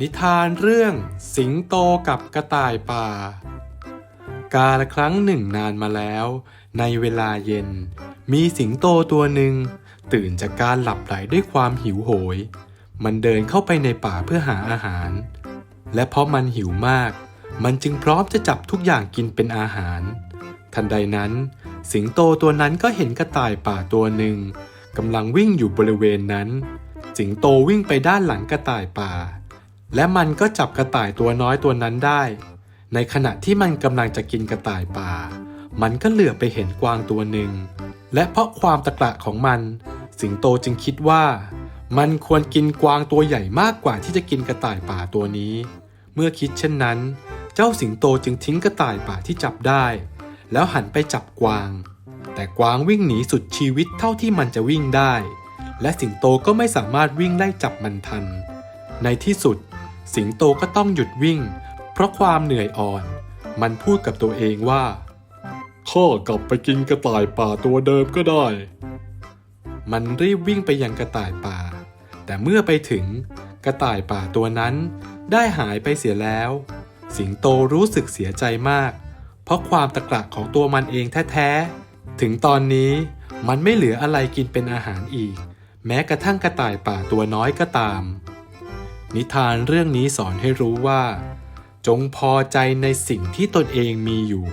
นิทานเรื่องสิงโตกับกระต่ายป่า กาละครั้งหนึ่งนานมาแล้ว ในเวลาเย็น มีสิงโตตัวหนึ่ง ตื่นจากการหลับไหลด้วยความหิวโหย มันเดินเข้าไปในป่าเพื่อหาอาหาร และเพราะมันหิวมาก มันจึงพร้อมจะจับทุกอย่างกินเป็นอาหาร ทันใดนั้น สิงโตตัวนั้นก็เห็นกระต่ายป่าตัวหนึ่งกำลังวิ่งอยู่บริเวณนั้น สิงโตวิ่งไปด้านหลังกระต่ายป่า และมันก็จับกระต่ายตัวน้อยตัวนั้นได้ ในขณะที่มันกำลังจะกินกระต่ายป่า มันก็เหลือไปเห็นกวางตัวหนึ่ง และเพราะความตะกละของมัน สิงโตจึงคิดว่า มันควรกินกวางตัวใหญ่มากกว่าที่จะกินกระต่ายป่าตัวนี้ เมื่อคิดเช่นนั้น เจ้าสิงโตจึงทิ้งกระต่ายป่าที่จับได้ แล้วหันไปจับกวาง แต่กวางวิ่งหนีสุดชีวิตเท่าที่มันจะวิ่งได้ และสิงโตก็ไม่สามารถวิ่งไล่จับมันทัน ในที่สุด สิงโตก็ต้องหยุดวิ่ง เพราะความเหนื่อยอ่อน มันพูดกับตัวเองว่า ข้ากลับไปกินกระต่ายป่าตัวเดิมก็ได้ มันรีบวิ่งไปยังกระต่ายป่า แต่เมื่อไปถึงกระต่ายป่าตัวนั้นได้หายไปเสียแล้ว สิงโตรู้สึกเสียใจมาก เพราะความตะกละของตัวมันเองแท้ๆ ถึงตอนนี้มันไม่เหลืออะไรกินเป็นอาหารอีก แม้กระทั่งกระต่ายป่าตัวน้อยก็ตาม นิทานเรื่องนี้สอนให้รู้ว่า จงพอใจในสิ่งที่ตนเองมีอยู่